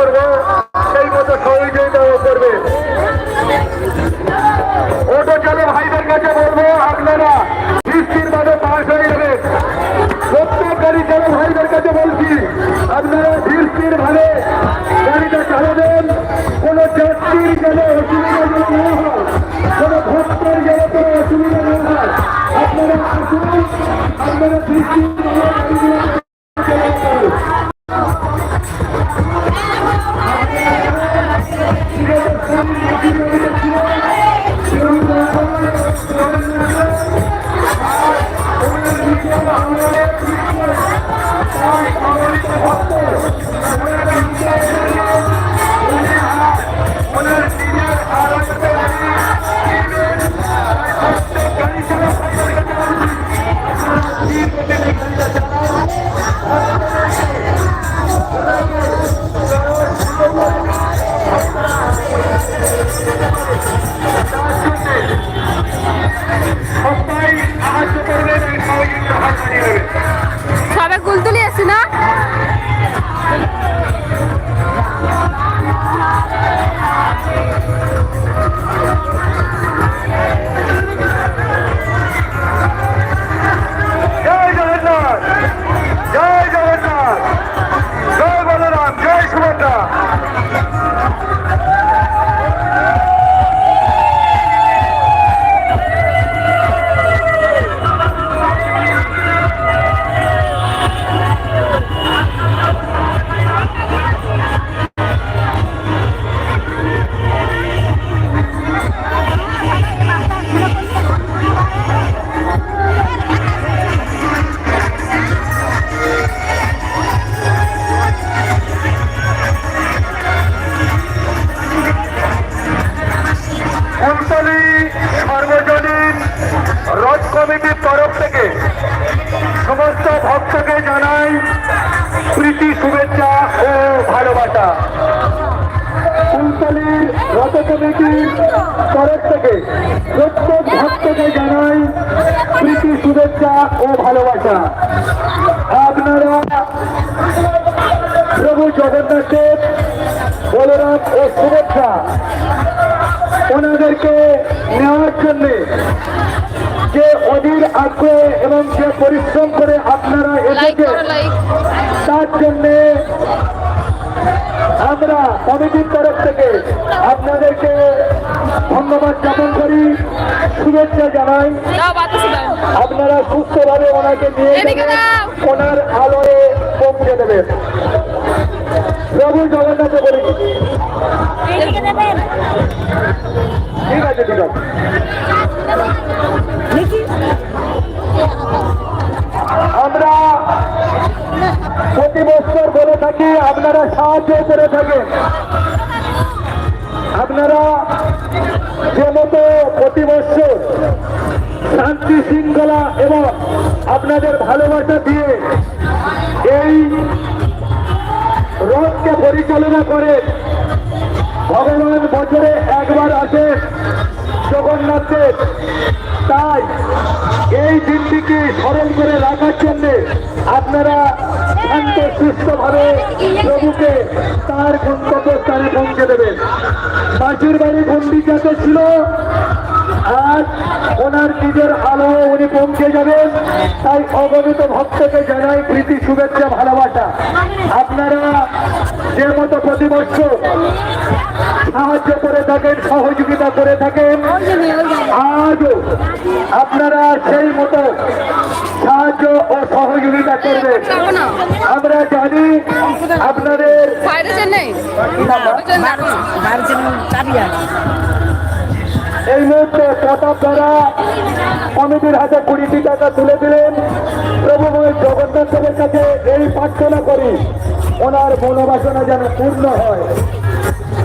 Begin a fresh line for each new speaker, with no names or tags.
করব, সেই মতো সহযোগিতাও করবে। অটো চলে ভাইদের কাছে বলব, আপনারা বৃষ্টির মাঝে পাশ হয়ে গেলে প্রত্যেক গাড়ি চলে ভাইদের
কাছে বলছি, আপনারা বৃষ্টির ভাবে গাড়িটা চালাবেন। কোনো যাত্রীর যেন অসুবিধা যেন না
হয়, কোনো ভক্তের যেন কোনো অসুবিধা না হয়, আপনারা আসুন, আপনারা বৃষ্টির সবাই সাহায্য করবেন সহযোগিতা হাত প্রীতি শুভেচ্ছা ও ভালোবাসা। কুলতলির রথ কমিটির তরফ থেকে প্রত্যেক ভক্তকে জানাই প্রীতি শুভেচ্ছা ও ভালোবাসা। আপনারা প্রভু জগন্নাথের বলরাম ও শুভেচ্ছা ওনাদেরকে নেওয়ার জন্য যে অধীর আগ্রহ এবং যে পরিশ্রম করে আপনারা এসেছে জন্য আমরা কমিটির তরফ থেকে আপনাদেরকে ধন্যবাদ জ্ঞাপন করি শুভেচ্ছা জানাই। আপনারা সুস্থভাবে ওনাকে নিয়ে। ওনার আলোয় পৌঁছে দেবেন। প্রভু জগন্নাথ বলি। ঠিক আছে ঠিক আছে। করে থাকেন। আপনারা যে মতো প্রতি বছর শান্তি শৃঙ্খলা এবং আপনাদের ভালোবাসা দিয়ে এই রথকে পরিচালনা করে ভগবান বছরে একবার আসেন জগন্নাথের। তাই এই দিনটিকে স্মরণ করে রাখার জন্য আপনারা শান্ত সুস্থভাবে প্রভুকে তার গন্তব্য পৌঁছে দেবেন? মাসির বাড়ি গন্ডিকাতে ছিল? আজ ওনার নিজের আলো উনি পৌঁছে যাবেন। তাই অগণিত ভক্তকে জানাই প্রীতি শুভেচ্ছা ভালোবাসা। আপনারা যে মতো প্রতি বছর সাহায্য করে থাকেন সহযোগিতা করে থাকেন আজও আপনারা সেই মতো সাহায্য ও সহযোগিতা করবেন। আমরা জানি আপনাদের এই মুহূর্তে প্রতাপ দ্বারা কমিটির হাতে কুড়িটি টাকা তুলে দিলেন। প্রভু জগন্নাথ দেবের কাছে এই প্রার্থনা করি, ওনার মনোবাসনা যেন পূর্ণ হয়।